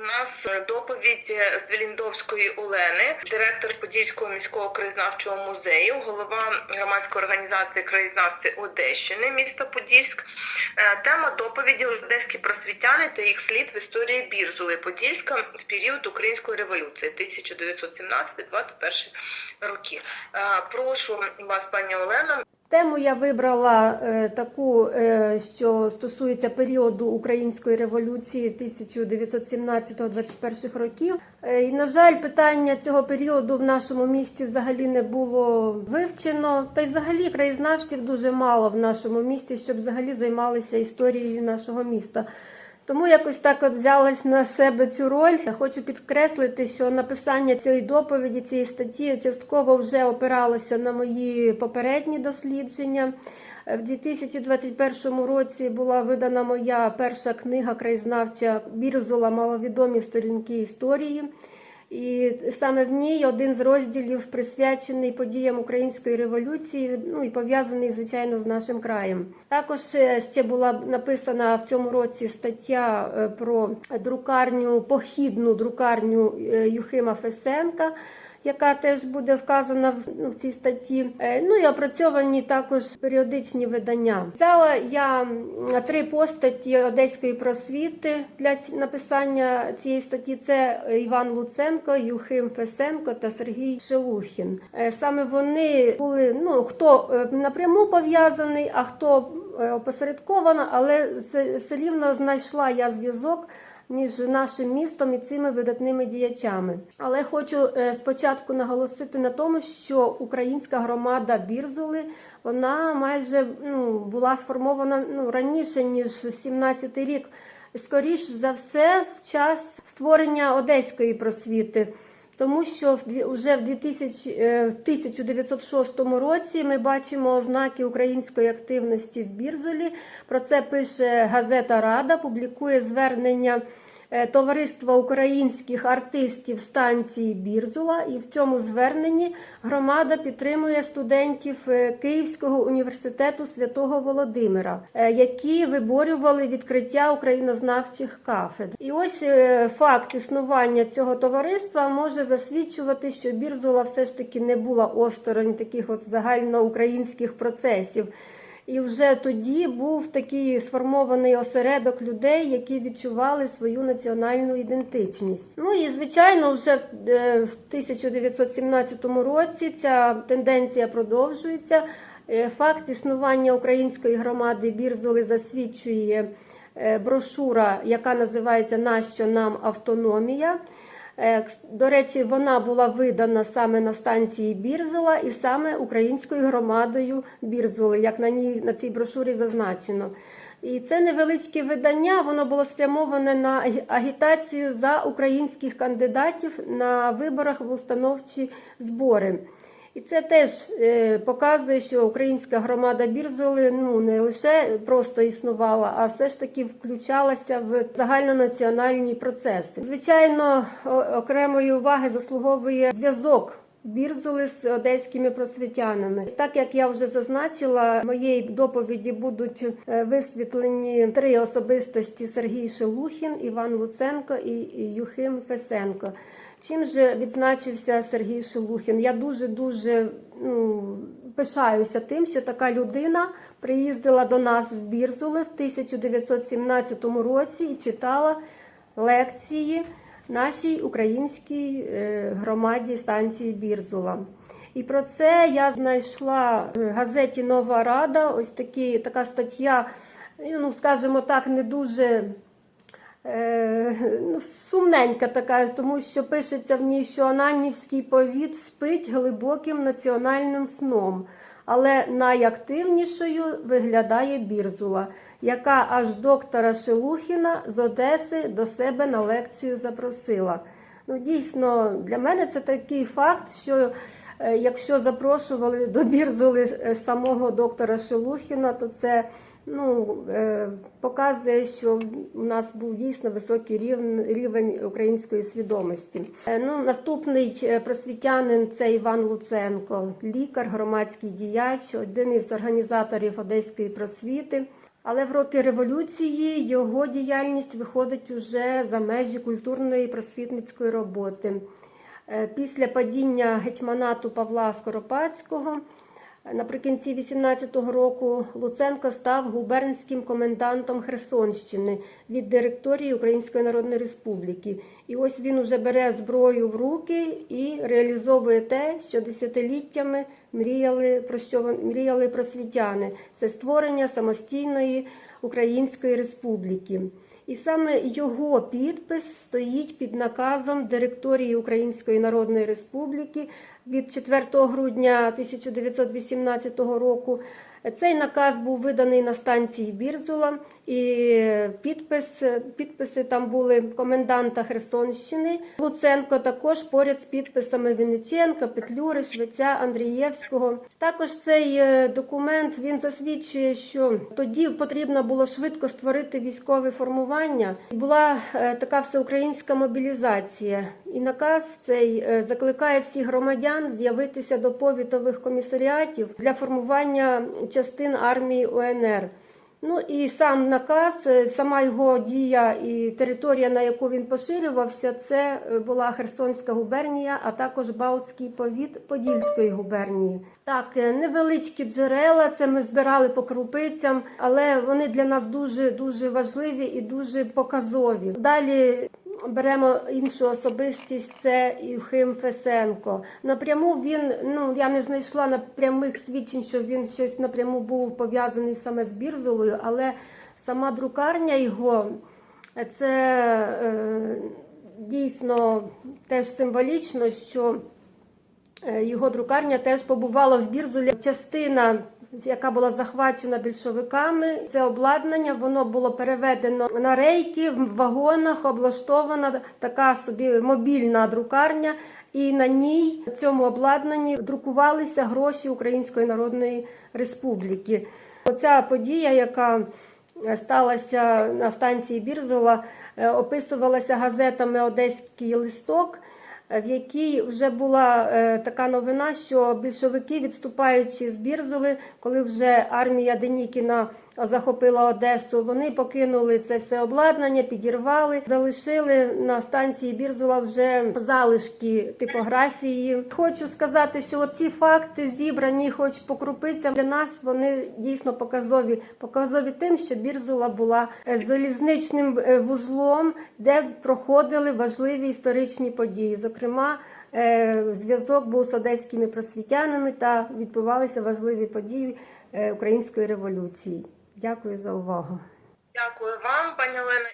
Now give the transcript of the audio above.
у нас доповідь з Веліндовської Олени, директор Подільського міського краєзнавчого музею, голова громадської організації краєзнавці Одещини, міста Подільськ. Е, Тема доповіді Одеські просвітяни та їх слід в історії Бірзули Подільська в період Української революції 1917-21 роки. Е, Прошу вас, пані Олена, Тему я вибрала е, таку, е, що стосується періоду української революції 1917-21 років. Е, і, на жаль, питання цього періоду в нашому місті взагалі не було вивчено. Та й взагалі краєзнавців дуже мало в нашому місті, щоб взагалі займалися історією нашого міста. Тому якось так от взялась на себе цю роль. Я хочу підкреслити, що написання цієї доповіді, цієї статті частково вже опиралося на мої попередні дослідження. В 2021 році була видана моя перша книга краєзнавча Бірзула Маловідомі сторінки історії. І саме в ній один з розділів присвячений подіям української революції, ну і пов'язаний звичайно з нашим краєм. Також е, ще була написана в цьому році стаття е, про друкарню, похідну друкарню е, Юхима Фесенка. Яка теж буде вказана в, ну, цій статті, Е, ну і опрацьовані також періодичні видання. Взяла я три постаті одеської просвіти для написання цієї статті. Це Іван Луценко, Юхим Фесенко та Сергій Шелухін. Е, Саме вони були ну хто е, напряму пов'язаний, а хто опосередковано, але все рівно знайшла я зв'язок між нашим містом і цими видатними діячами. Але хочу е, спочатку наголосити на тому, що українська громада Бірзули вона майже ну, була сформована ну, раніше ніж 17 рік. Скоріш за все, в час створення одеської просвіти. Тому що в вже в 2000, е, 1906 році ми бачимо ознаки української активності в Бірзолі. Про це пише газета Рада, публікує звернення Товариства українських артистів станції Бірзула. І в цьому зверненні громада підтримує студентів е, Київського університету святого Володимира, е, які виборювали відкриття українознавчих кафедр. І ось е, факт існування цього товариства може засвідчувати, що Бірзула все ж таки не була осторонь таких от загальноукраїнських процесів. І вже тоді був такий сформований осередок людей, які відчували свою національну ідентичність. Ну і звичайно, вже е, в 1917 році ця тенденція продовжується. Е, Факт існування української громади Бірзули засвідчує е, брошура, яка називається Нащо нам автономія. Е, До речі, вона була видана саме на станції Бірзула і саме українською громадою Бірзули, як на ній на цій брошурі зазначено. І це невеличке видання, воно було спрямоване на агітацію за українських кандидатів на виборах в установчі збори. І це теж е, показує, що українська громада Бірзоли ну не лише просто існувала, а все ж таки включалася в загальнонаціональні процеси. Звичайно, окремої уваги заслуговує зв'язок. Бірзули з одеськими просвітянами, так як я вже зазначила, в моєї доповіді будуть е, висвітлені три особистості: Сергій Шелухін, Іван Луценко і Юхим Фесенко. Чим же відзначився Сергій Шелухін? Я дуже дуже ну, пишаюся тим, що така людина приїздила до нас в Бірзули в 1917 році і читала лекції нашій українській е, громаді станції Бірзула. І про це я знайшла в газеті Нова Рада. Ось такі, така стаття, ну скажімо так, не дуже Е, ну, сумненька така, тому що пишеться в ній, що Ананівський повіт спить глибоким національним сном, але найактивнішою виглядає Бірзула, яка аж доктора Шелухіна з Одеси до себе на лекцію запросила. Ну, дійсно, для мене це такий факт, що е, якщо запрошували до Бірзули е, самого доктора Шелухіна, то це ну, е, показує, що у нас був дійсно високий рівень, рівень української свідомості. Е, ну, наступний е, просвітянин це Іван Луценко, лікар, громадський діяч, один із організаторів Одеської просвіти. Але в роки революції його діяльність виходить уже за межі культурної і просвітницької роботи. Після падіння гетьманату Павла Скоропадського наприкінці 18-го року Луценко став губернським комендантом Херсонщини від директорії Української Народної Республіки. І ось він уже бере зброю в руки і реалізовує те, що десятиліттями мріяли про що мріяли просвітяни. Це створення самостійної Української Республіки. І саме його підпис стоїть під наказом директорії Української Народної Республіки від 4 грудня 1918 року. Цей наказ був виданий на станції Бірзула, і підпис, підписи там були коменданта Херсонщини Луценко, також поряд з підписами Вінниченка, Петлюри, Швеця, Андрієвського. Також цей е, документ він засвідчує, що тоді потрібно було швидко створити військове формування. Була е, така всеукраїнська мобілізація, і наказ цей е, закликає всіх громадян з'явитися до повітових комісаріатів для формування частин армії УНР. Ну і сам наказ, е, сама його дія і територія, на яку він поширювався, це е, була Херсонська губернія, а також Балтський повіт Подільської губернії. Так, е, невеличкі джерела, це ми збирали по крупицям, але вони для нас дуже дуже важливі і дуже показові. Далі беремо іншу особистість, це Юхим Фесенко. Напряму він, ну я не знайшла на прямих свідчень, що він щось напряму був пов'язаний саме з Бірзолою, але сама друкарня його це е, дійсно теж символічно, що Е, Його друкарня теж побувала в Бірзулі. Частина, яка була захвачена більшовиками, це обладнання, воно було переведено на рейки в вагонах, облаштована така собі мобільна друкарня, і на ній на цьому обладнанні друкувалися гроші Української Народної Республіки. Оця подія, яка е, сталася на станції Бірзула, е, описувалася газетами Одеський листок в якій вже була е, така новина, що більшовики, відступаючи з Бірзули, коли вже армія Денікіна захопила Одесу, вони покинули це все обладнання, підірвали, залишили на станції Бірзула вже залишки типографії. Хочу сказати, що ці факти зібрані, хоч по крупицям, для нас вони дійсно показові. Показові тим, що Бірзула була е, залізничним е, вузлом, де проходили важливі історичні події. Зокрема, е, зв'язок був з одеськими просвітянами та відбувалися важливі події української революції. Дякую за увагу. Дякую вам, пані Олена.